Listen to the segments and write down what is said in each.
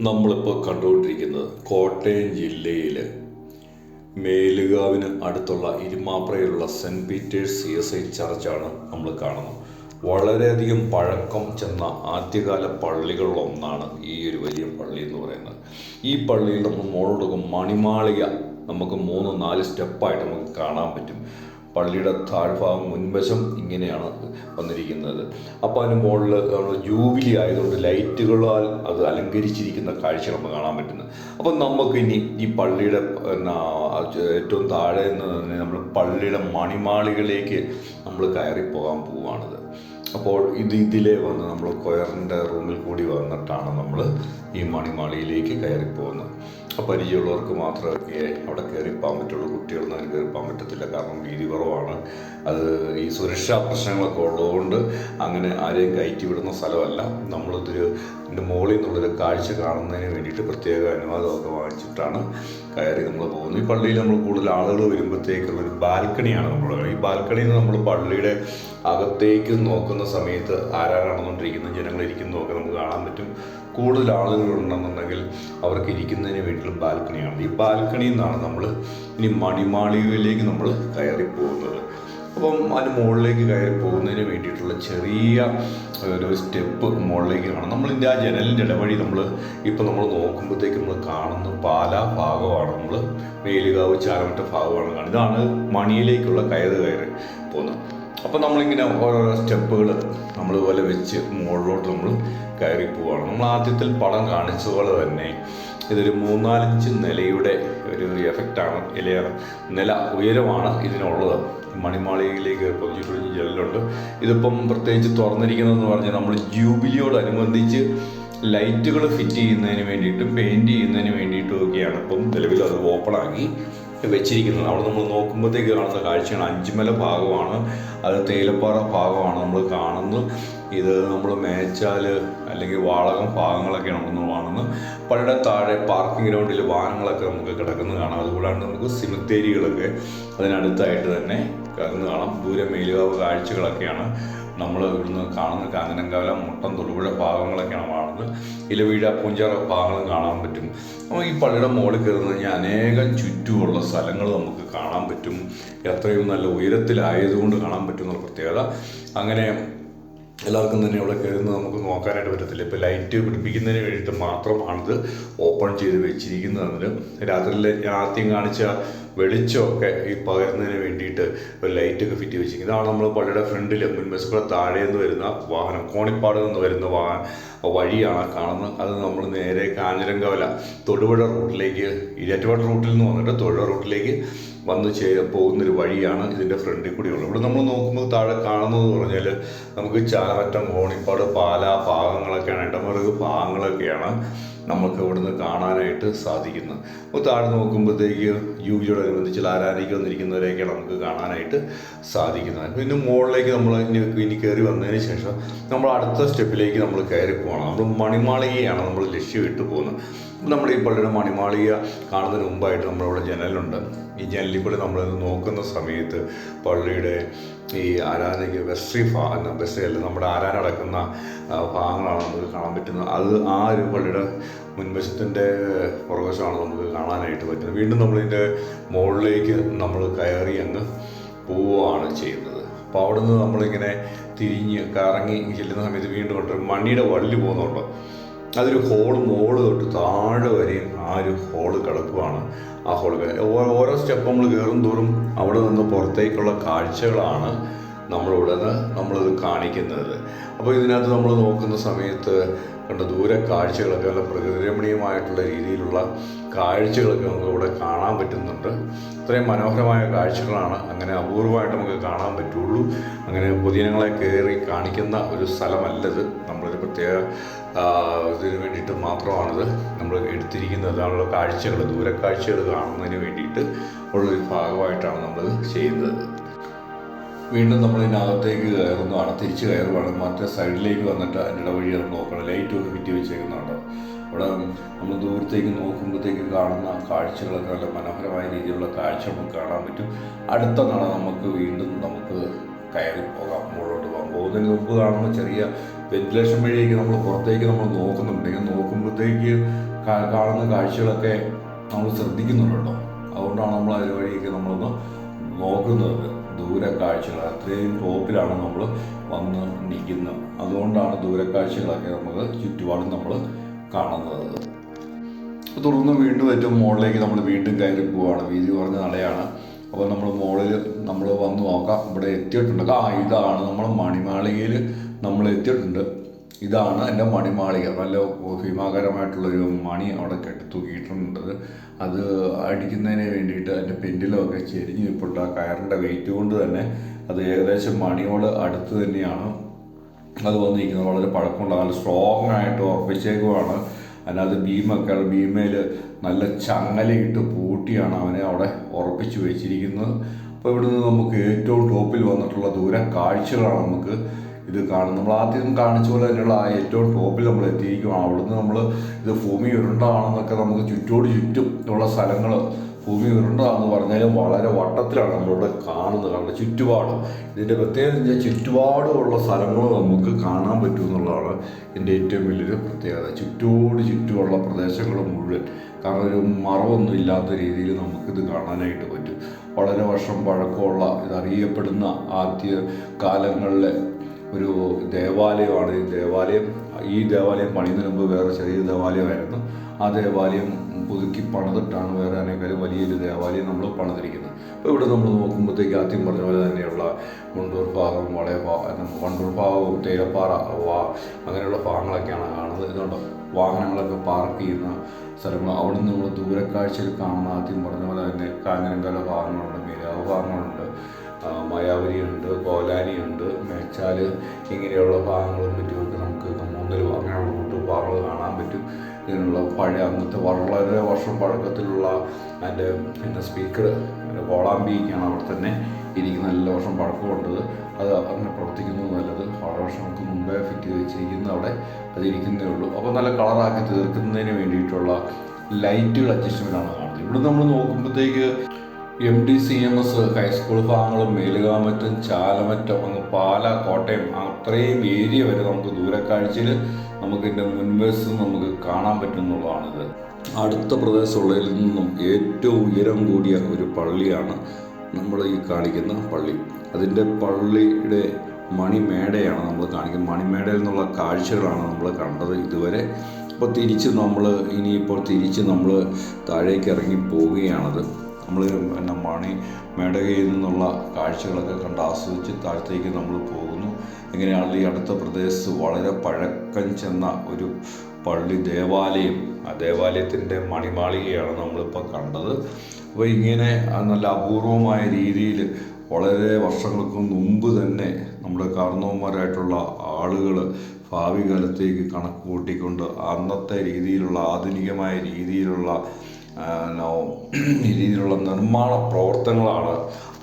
നമ്മളിപ്പോൾ കണ്ടുകൊണ്ടിരിക്കുന്നത് കോട്ടയം ജില്ലയിൽ മേലുകാവിന് അടുത്തുള്ള ഇരുമാപ്രയിലുള്ള Saint Peter's C S I ചർച്ചാണ് നമ്മൾ കാണുന്നത്. വളരെയധികം പഴക്കം ചെന്ന ആദ്യകാല പള്ളികളിലൊന്നാണ് ഈ ഒരു വലിയ പള്ളി എന്ന് പറയുന്നത്. ഈ പള്ളിയിൽ നമ്മൾ മോളോടൊക്കെ മണിമാളിക നമുക്ക് മൂന്ന് നാല് സ്റ്റെപ്പായിട്ട് നമുക്ക് കാണാൻ പറ്റും. പള്ളിയുടെ താഴ്ഭാഗം മുൻവശം ഇങ്ങനെയാണ് വന്നിരിക്കുന്നത്. അപ്പോൾ അതിന് മുകളിൽ ജൂബിലി ആയതുകൊണ്ട് ലൈറ്റുകളാൽ അത് അലങ്കരിച്ചിരിക്കുന്ന കാഴ്ച നമുക്ക് കാണാൻ പറ്റുന്നത് അപ്പോൾ നമുക്ക് ഇനി ഈ പള്ളിയുടെ ഏറ്റവും താഴെ നിന്ന് തന്നെ നമ്മൾ പള്ളിയുടെ മണിമാളികളിലേക്ക് നമ്മൾ കയറി പോകാൻ പോവുകയാണിത്. അപ്പോൾ ഇത് ഇതിലെ വന്ന് നമ്മൾ കൊയറിന്റെ റൂമിൽ കൂടി വന്നിട്ടാണ് നമ്മൾ ഈ മണിമാളിയിലേക്ക് കയറി പോകുന്നത്. പരിചയമുള്ളവർക്ക് മാത്രമേ അവിടെ കയറിപ്പോകാൻ പറ്റുള്ളൂ. കുട്ടികളൊന്നും അതിന് കയറിപ്പോകാൻ പറ്റത്തില്ല. കാരണം വീതി കുറവാണ്. അത് ഈ സുരക്ഷാ പ്രശ്നങ്ങളൊക്കെ ഉള്ളതുകൊണ്ട് അങ്ങനെ ആരെയും കയറ്റി വിടുന്ന സ്ഥലമല്ല. നമ്മളിതൊരു ഇതിന്റെ മുകളിൽ നിന്നുള്ളൊരു കാഴ്ച കാണുന്നതിന് വേണ്ടിയിട്ട് പ്രത്യേക അനുവാദമൊക്കെ വാങ്ങിച്ചിട്ടാണ് കയറി നമ്മൾ പോകുന്നത്. ഈ പള്ളിയിൽ നമ്മൾ കൂടുതൽ ആളുകൾ വരുമ്പോഴത്തേക്കുള്ള ഒരു ബാൽക്കണിയാണ് നമ്മൾ ഈ ബാൽക്കണിയിൽ നിന്ന് നമ്മൾ പള്ളിയുടെ അകത്തേക്ക് നോക്കുന്ന സമയത്ത് ആരാരാണെന്നുകൊണ്ടിരിക്കുന്ന ജനങ്ങളിരിക്കുന്നതൊക്കെ നമുക്ക് കാണാൻ പറ്റും. കൂടുതൽ ആളുകൾ ഉണ്ടെന്നുണ്ടെങ്കിൽ അവർക്ക് ഇരിക്കുന്നതിന് വേണ്ടിയിട്ടുള്ള ബാൽക്കണിയാണ്. ഈ ബാൽക്കണിയിൽ നിന്നാണ് നമ്മൾ ഇനി മണിമാളികയിലേക്ക് നമ്മൾ കയറി പോകുന്നത്. അപ്പം അതിന് മുകളിലേക്ക് കയറി പോകുന്നതിന് വേണ്ടിയിട്ടുള്ള ചെറിയ ഒരു സ്റ്റെപ്പ് മുകളിലേക്ക് കാണാം. നമ്മളിന്റെ ആ ജനലിന്റെ ഇടവഴി നമ്മൾ ഇപ്പം നമ്മൾ നോക്കുമ്പോഴത്തേക്ക് നമ്മൾ കാണുന്ന പാലാ ഭാഗമാണ് നമ്മൾ മേലുകാവ് ചാലമറ്റ ഭാഗമാണ് കാണുന്നത്. ഇതാണ് മണിയിലേക്കുള്ള കയറ് കയറി പോകുന്നത്. അപ്പം നമ്മളിങ്ങനെ ഓരോരോ സ്റ്റെപ്പുകൾ നമ്മൾ പോലെ വെച്ച് മുകളിലോട്ട് നമ്മൾ കയറി പോവുകയാണ് നമ്മൾ ആദ്യത്തിൽ പടം കാണിച്ച പോലെ തന്നെ ഇതൊരു മൂന്നാലഞ്ച് നിലയുടെ ഒരു എഫക്റ്റാണ് ഇലയാണ് നില ഉയരമാണ് ഇതിനുള്ളത്. മണിമാളികയിലേക്ക് പൊതിഞ്ഞ് പൊതിഞ്ഞ് ജനലുണ്ട് ഇതിപ്പം പ്രത്യേകിച്ച് തുറന്നിരിക്കുന്നതെന്ന് പറഞ്ഞാൽ നമ്മൾ ജൂബിലിയോടനുബന്ധിച്ച് ലൈറ്റുകൾ ഫിറ്റ് ചെയ്യുന്നതിന് വേണ്ടിയിട്ടും പെയിന്റ് ചെയ്യുന്നതിന് വേണ്ടിയിട്ടും ഒക്കെയാണ്. ഇപ്പം നിലവിൽ അത് ഓപ്പണാക്കി വെച്ചിരിക്കുന്നത്. അവിടെ നമ്മൾ നോക്കുമ്പോഴത്തേക്ക് കാണുന്ന കാഴ്ചയാണ് അഞ്ചുമല ഭാഗമാണ്. അത് തേയിലപ്പാറ ഭാഗമാണ് നമ്മൾ കാണുന്നത്. ഇത് നമ്മൾ മേച്ചാൽ അല്ലെങ്കിൽ വാളകം ഭാഗങ്ങളൊക്കെയാണ് നമ്മൾ കാണുന്നത്. പള്ളിയുടെ താഴെ പാർക്കിംഗ് ഗ്രൗണ്ടിൽ വാഹനങ്ങളൊക്കെ നമുക്ക് കിടക്കുന്നത് കാണാം. അതുകൂടാണ്ട് നമുക്ക് സിമിത്തേരികളൊക്കെ അതിനടുത്തായിട്ട് തന്നെ കിടന്ന് കാണാം. ദൂരെ മേലുകാവ് കാഴ്ചകളൊക്കെയാണ്. നമ്മൾ ഇവിടുന്ന് കാണുന്ന കാഞ്ഞനങ്കാല മുട്ടം തൊടുപുഴ ഭാഗങ്ങളൊക്കെയാണ് കാണുന്നത്. ഇലവീഴ പൂഞ്ചാറ ഭാഗങ്ങളും കാണാൻ പറ്റും. അപ്പോൾ ഈ പള്ളിയുടെ മുകളിൽ കയറി കഴിഞ്ഞാൽ അനേകം ചുറ്റുമുള്ള സ്ഥലങ്ങൾ നമുക്ക് കാണാൻ പറ്റും. എത്രയും നല്ല ഉയരത്തിലായതുകൊണ്ട് കാണാൻ പറ്റുന്ന പ്രത്യേകത. അങ്ങനെ എല്ലാവർക്കും തന്നെ ഇവിടെ കയറുന്നത് നമുക്ക് നോക്കാനായിട്ട് പറ്റത്തില്ല. ഇപ്പോൾ ലൈറ്റ് പിടിപ്പിക്കുന്നതിന് വേണ്ടിയിട്ട് മാത്രമാണിത് ഓപ്പൺ ചെയ്ത് വെച്ചിരിക്കുന്നതിന് രാത്രിയിലെ ആദ്യം കാണിച്ച വെളിച്ചമൊക്കെ ഈ പകരുന്നതിന് വേണ്ടിയിട്ട് ഒരു ലൈറ്റൊക്കെ ഫിറ്റ് വെച്ചിരിക്കുന്നത്. ഇതാണ് നമ്മൾ പള്ളിയുടെ ഫ്രണ്ടിൽ മുൻവശക്കൂടെ താഴെ നിന്ന് വരുന്ന വാഹനം. കോണിപ്പാട് നിന്ന് വരുന്ന വാഹനം. വഴിയാണ് കാണുന്നത്. അത് നമ്മൾ നേരെ കാഞ്ഞിരങ്കവല തൊടുപുഴ റൂട്ടിലേക്ക് ഇരറ്റുപാട് റൂട്ടിൽ നിന്ന് വന്നിട്ട് തൊടുപുഴ റൂട്ടിലേക്ക് വന്ന് ചേ പോകുന്നൊരു വഴിയാണ് ഇതിന്റെ ഫ്രണ്ടിൽ കൂടിയുള്ളത്. ഇവിടെ നമ്മൾ നോക്കുമ്പോൾ താഴെ കാണുന്നത് പറഞ്ഞാൽ നമുക്ക് ചാലമറ്റം കോണിപ്പാട് പാല പാകങ്ങളൊക്കെയാണ് ഇടമറുക പാകങ്ങളൊക്കെയാണ് നമുക്ക് ഇവിടുന്ന് കാണാനായിട്ട് സാധിക്കുന്നത്. അപ്പോൾ താഴെ നോക്കുമ്പോഴത്തേക്ക് യുവിയോടനുബന്ധിച്ച് ആരാധിക്ക് വന്നിരിക്കുന്നവരെയൊക്കെയാണ് നമുക്ക് കാണാനായിട്ട് സാധിക്കുന്നത്. പിന്നെ മുകളിലേക്ക് നമ്മൾ ഇനി ഇനി കയറി വന്നതിന് ശേഷം നമ്മൾ അടുത്ത സ്റ്റെപ്പിലേക്ക് നമ്മൾ കയറി പോകണം. നമ്മൾ മണിമാളികയാണ് നമ്മൾ ലക്ഷ്യമിട്ട് പോകുന്നത്. നമ്മുടെ ഈ പള്ളിയുടെ മണിമാളിക കാണുന്നതിന് മുമ്പായിട്ട് നമ്മളിവിടെ ജനലുണ്ട്. ഈ ജനലിൽ നമ്മൾ നോക്കുന്ന സമയത്ത് പള്ളിയുടെ ഈ ആരാധനയ്ക്ക് വെസ്ട്രി ഭാഗം വെസ്ട്രി അല്ല നമ്മുടെ ആരാധന നടക്കുന്ന ഭാഗങ്ങളാണ് നമുക്ക് കാണാൻ പറ്റുന്നത്. അത് ആ ഒരു പള്ളിയുടെ മുൻവശത്തിന്റെ പുറവശമാണ് നമുക്ക് കാണാനായിട്ട് പറ്റുന്നത്. വീണ്ടും നമ്മളിതിന്റെ മുകളിലേക്ക് നമ്മൾ കയറി അങ്ങ് പോവുകയാണ് ചെയ്യുന്നത്. അപ്പോൾ അവിടെ നിന്ന് നമ്മളിങ്ങനെ തിരിഞ്ഞ് കറങ്ങി ചെല്ലുന്ന സമയത്ത് വീണ്ടും കൊണ്ടൊരു മണിയുടെ വള്ളി പോകുന്നുണ്ടോ. അതൊരു ഹോൾ മോൾ തൊട്ട് താഴെ വരെയും ആ ഒരു ഹോൾ കിടക്കുവാണ് ആ ഹോൾ ഓരോ സ്റ്റെപ്പ് നമ്മൾ കയറും തോറും അവിടെ നിന്ന് പുറത്തേക്കുള്ള കാഴ്ചകളാണ് നമ്മളിവിടെ നിന്ന് നമ്മളിത് കാണിക്കുന്നത്. അപ്പോൾ ഇതിനകത്ത് നമ്മൾ നോക്കുന്ന സമയത്ത് കണ്ട ദൂര കാഴ്ചകളൊക്കെ നല്ല പ്രകൃതിരമണീയമായിട്ടുള്ള രീതിയിലുള്ള കാഴ്ചകളൊക്കെ നമുക്ക് ഇവിടെ കാണാൻ പറ്റുന്നുണ്ട്. ഇത്രയും മനോഹരമായ കാഴ്ചകളാണ് അങ്ങനെ അപൂർവമായിട്ട് നമുക്ക് കാണാൻ പറ്റുള്ളൂ. അങ്ങനെ പൊതുജനങ്ങളെ കയറി കാണിക്കുന്ന ഒരു സ്ഥലമല്ലത്. നമ്മളൊരു പ്രത്യേക ഇതിന് വേണ്ടിയിട്ട് മാത്രമാണിത്. നമ്മൾ എടുത്തിരിക്കുന്നത് അതാണുള്ള കാഴ്ചകൾ ദൂരക്കാഴ്ചകൾ കാണുന്നതിന് വേണ്ടിയിട്ട് ഉള്ളൊരു ഭാഗമായിട്ടാണ് നമ്മൾ ചെയ്യുന്നത്. വീണ്ടും നമ്മൾ ഇതിനകത്തേക്ക് കയറുന്നതാണ്. തിരിച്ച് കയറുവാണ്. മറ്റേ സൈഡിലേക്ക് വന്നിട്ട് അതിന്റെ ഇടവഴി നമ്മൾ നോക്കണം. ലൈറ്റ് ഫിറ്റ് വെച്ചേക്കുന്നുണ്ട്. അവിടെ നമ്മൾ ദൂരത്തേക്ക് നോക്കുമ്പോഴത്തേക്ക് കാണുന്ന കാഴ്ചകളൊക്കെ നല്ല മനോഹരമായ രീതിയിലുള്ള കാഴ്ച നമുക്ക് കാണാൻ പറ്റും. അടുത്ത നട നമുക്ക് വീണ്ടും നമുക്ക് കയറി പോകാം. മുകളിലോട്ട് പോകാം. പോകുന്നതിന് മുമ്പ് കാണുന്ന ചെറിയ വെന്റിലേഷൻ വഴിയൊക്കെ നമ്മൾ പുറത്തേക്ക് നമ്മൾ നോക്കുന്നുണ്ടെങ്കിൽ നോക്കുമ്പോഴത്തേക്ക് കാണുന്ന കാഴ്ചകളൊക്കെ നമ്മൾ ശ്രദ്ധിക്കുന്നുണ്ടല്ലോ. അതുകൊണ്ടാണ് നമ്മൾ അതിന് വഴിയൊക്കെ നമ്മളൊന്ന് നോക്കുന്നത്. ദൂരെ കാഴ്ചകൾ അത്രയും ടോപ്പിലാണ് നമ്മൾ വന്ന് നിൽക്കുന്നത്. അതുകൊണ്ടാണ് ദൂരെ കാഴ്ചകളൊക്കെ നമുക്ക് ചുറ്റുപാടും നമ്മൾ കാണുന്നത്. തുടർന്ന് വീണ്ടും ഏറ്റവും മുകളിലേക്ക് നമ്മൾ വീണ്ടും കയറി പോവുകയാണ് വീതി കുറഞ്ഞ നടയാണ്. അപ്പോൾ നമ്മൾ മുകളിൽ നമ്മൾ വന്ന് നോക്കാം. ഇവിടെ എത്തിയിട്ടുണ്ട്. ആ ഇതാണ് നമ്മൾ മണിമാളികയിൽ നമ്മൾ എത്തിയിട്ടുണ്ട്. ഇതാണ് എന്റെ മണിമാളിക. നല്ല ഭീമാകരമായിട്ടുള്ളൊരു മണി അവിടെ കെട്ടി തൂക്കിയിട്ടുണ്ട്. അത് അടിക്കുന്നതിന് വേണ്ടിയിട്ട് അതിന്റെ പെൻഡിലൊക്കെ ചെരിഞ്ഞ് നിൽപ്പുണ്ട് ആ കയറിന്റെ വെയിറ്റ് കൊണ്ട് തന്നെ അത് ഏകദേശം മണിയോട് അടുത്ത് തന്നെയാണ്. അത് വന്നിരിക്കുന്നത്. വളരെ പഴക്കമുള്ള നല്ല സ്ട്രോങ് ആയിട്ട് ഉറപ്പിച്ചേക്കുവാണ്. അതിനകത്ത് ഭീമൊക്കെ ഭീമയിൽ നല്ല ചങ്ങലയിട്ട് പൂട്ടിയാണ് അവനെ അവിടെ ഉറപ്പിച്ചു വെച്ചിരിക്കുന്നത്. അപ്പോൾ ഇവിടുന്ന് നമുക്ക് ഏറ്റവും ടോപ്പിൽ വന്നിട്ടുള്ള ദൂര കാഴ്ചകളാണ് നമുക്ക് ഇത് കാണുന്നത്. നമ്മൾ ആദ്യം കാണിച്ച പോലെ തന്നെയുള്ള ആ ഏറ്റവും ടോപ്പിൽ നമ്മൾ എത്തിയിരിക്കുകയാണ് അവിടുന്ന് നമ്മൾ ഇത് ഭൂമി ഉരുണ്ടാണെന്നൊക്കെ നമുക്ക് ചുറ്റോട് ചുറ്റും ഉള്ള സ്ഥലങ്ങൾ ഭൂമി ഉരുണ്ടതാണെന്ന് പറഞ്ഞാലും വളരെ വട്ടത്തിലാണ് നമ്മളിവിടെ കാണുന്നത്. കാരണം ചുറ്റുപാട് ഇതിന്റെ പ്രത്യേകത വെച്ചാൽ ചുറ്റുപാടുമുള്ള സ്ഥലങ്ങൾ നമുക്ക് കാണാൻ പറ്റും എന്നുള്ളതാണ് ഇതിന്റെ ഏറ്റവും വലിയൊരു പ്രത്യേകത. ചുറ്റോട് ചുറ്റുമുള്ള പ്രദേശങ്ങൾ മുഴുവൻ. കാരണം ഒരു മറവൊന്നും ഇല്ലാത്ത രീതിയിൽ നമുക്കിത് കാണാനായിട്ട് പറ്റും. വളരെ വർഷം പഴക്കമുള്ള ഇതറിയപ്പെടുന്ന ആദ്യ കാലങ്ങളിലെ ഒരു ദേവാലയമാണ്. ഈ ദേവാലയം ഈ ദേവാലയം പണിയുന്നതിന് മുമ്പ് വേറെ ചെറിയ ദേവാലയമായിരുന്നു. ആ ദേവാലയം പുതുക്കി പണിതിട്ടാണ് വേറെ അതിനേക്കാളും വലിയൊരു ദേവാലയം നമ്മൾ പണിതിരിക്കുന്നത്. അപ്പോൾ ഇവിടെ നമ്മൾ നോക്കുമ്പോഴത്തേക്ക് ആദ്യം പറഞ്ഞ പോലെ തന്നെയുള്ള മുണ്ടൂർ ഭാഗം വളയ വണ്ടൂർ ഭാഗവും തേയിലപ്പാറ അങ്ങനെയുള്ള ഭാഗങ്ങളൊക്കെയാണ് കാണുന്നത്. ഇതുകൊണ്ട് വാഹനങ്ങളൊക്കെ പാർക്ക് ചെയ്യുന്ന സ്ഥലങ്ങൾ അവിടെ നിന്ന് നമ്മൾ ദൂരക്കാഴ്ചയിൽ കാണുന്ന ആദ്യം പറഞ്ഞ പോലെ തന്നെ കാഞ്ഞിരങ്കാല ഭാഗങ്ങളുണ്ട് മേലാവ് ഭാഗങ്ങളുണ്ട് മയാവരിയുണ്ട് കോലാനിയുണ്ട് മേച്ചാൽ ഇങ്ങനെയുള്ള ഭാഗങ്ങളും പറ്റിയൊക്കെ നമുക്ക് മൂന്നൽ അങ്ങനെയുള്ള ഭാഗങ്ങൾ കാണാൻ പറ്റും. ഇതിനുള്ള പഴയ അന്നത്തെ വളരെ വർഷം പഴക്കത്തിലുള്ള അതിന്റെ പിന്നെ സ്പീക്കർ കോളാമ്പിക്കാണ് അവിടെ തന്നെ ഇരിക്കുന്ന നല്ല വർഷം പഴക്കമുണ്ട് അത് അങ്ങനെ പ്രവർത്തിക്കുന്നത് നല്ലത് വളരെ വർഷങ്ങൾക്ക് മുമ്പേ ഫിറ്റ് ചെയ്ത് വെച്ചിരിക്കുന്നത് അവിടെ അത് ഇരിക്കുന്നേ ഉള്ളൂ. അപ്പോൾ നല്ല കളറാക്കി തീർക്കുന്നതിന് വേണ്ടിയിട്ടുള്ള ലൈറ്റുകൾ അഡ്ജസ്റ്റ്മെന്റ് ആണ് കാണുന്നത്. ഇവിടെ നമ്മൾ നോക്കുമ്പോഴത്തേക്ക് M D C M S high school ഭാഗങ്ങളും മേലുകാമറ്റും ചാലമറ്റം അങ്ങ് പാല കോട്ടയം അത്രയും ഏരിയ വരെ നമുക്ക് ദൂരക്കാഴ്ചയിൽ നമുക്ക് മുൻവശം നമുക്ക് കാണാൻ പറ്റുന്നുള്ളതാണിത്. അടുത്ത പ്രദേശമുള്ളതിൽ നിന്നും ഏറ്റവും ഉയരം കൂടിയ ഒരു പള്ളിയാണ് നമ്മൾ ഈ കാണിക്കുന്ന പള്ളി. അതിന്റെ പള്ളിയുടെ മണിമേടയാണ് നമ്മൾ കാണിക്കുന്നത്. മണിമേടയിൽ നിന്നുള്ള കാഴ്ചകളാണ് നമ്മൾ കണ്ടത് ഇതുവരെ. അപ്പോൾ തിരിച്ച് നമ്മൾ ഇനിയിപ്പോൾ തിരിച്ച് നമ്മൾ താഴേക്ക് ഇറങ്ങി പോവുകയാണത്. നമ്മൾ പിന്നെ മണി മേടകയിൽ നിന്നുള്ള കാഴ്ചകളൊക്കെ കണ്ട് ആസ്വദിച്ച് താഴത്തേക്ക് നമ്മൾ പോകുന്നു. എങ്ങനെയാണെങ്കിൽ ഈ അടുത്ത പ്രദേശത്ത് വളരെ പഴക്കം ചെന്ന ഒരു പള്ളി ദേവാലയം? ആ ദേവാലയത്തിന്റെ മണിമാളികയാണ് നമ്മളിപ്പോൾ കണ്ടത്. അപ്പോൾ ഇങ്ങനെ നല്ല അപൂർവമായ രീതിയിൽ വളരെ വർഷങ്ങൾക്ക് മുമ്പ് തന്നെ നമ്മുടെ കാർണവന്മാരായിട്ടുള്ള ആളുകൾ ഭാവി കാലത്തേക്ക് കണക്ക് കൂട്ടിക്കൊണ്ട് അന്നത്തെ രീതിയിലുള്ള ആധുനികമായ രീതിയിലുള്ള രീതിയിലുള്ള നിർമ്മാണ പ്രവർത്തനങ്ങളാണ്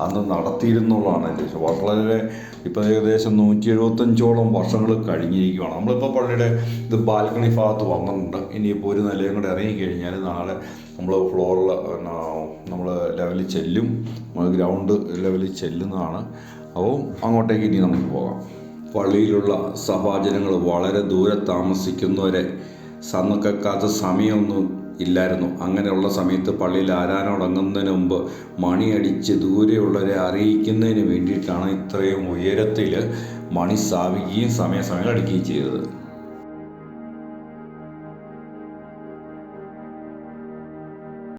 അന്ന് നടത്തിയിരുന്നുള്ളതാണ് എന്റെ വളരെ ഇപ്പോൾ ഏകദേശം നൂറ്റി എഴുപത്തഞ്ചോളം വർഷങ്ങൾ കഴിഞ്ഞിരിക്കുകയാണ് നമ്മളിപ്പോൾ പള്ളിയുടെ ഇത് ബാൽക്കണി ഭാഗത്ത് വന്നിട്ടുണ്ട്. ഇനിയിപ്പോൾ ഒരു നിലയും കൂടെ ഇറങ്ങിക്കഴിഞ്ഞാൽ നാളെ നമ്മൾ ഫ്ലോറിൽ നമ്മൾ ലെവലിൽ ചെല്ലും. നമ്മൾ ഗ്രൗണ്ട് ലെവലിൽ ചെല്ലുന്നതാണ്. അപ്പോൾ അങ്ങോട്ടേക്ക് ഇനി നമുക്ക് പോകാം. പള്ളിയിലുള്ള സഭാജനങ്ങൾ വളരെ ദൂരെ താമസിക്കുന്നവരെ സന്നക്കാത്ത സമയമൊന്നും ഇല്ലായിരുന്നു. അങ്ങനെയുള്ള സമയത്ത് പള്ളിയിൽ ആരാനോടങ്ങുന്നതിന് മുമ്പ് മണിയടിച്ച് ദൂരെയുള്ളവരെ അറിയിക്കുന്നതിന് വേണ്ടിയിട്ടാണ് ഇത്രയും ഉയരത്തിൽ മണി സ്ഥാപിക്കുകയും സമയാസമയം അടിക്കുകയും ചെയ്തത്.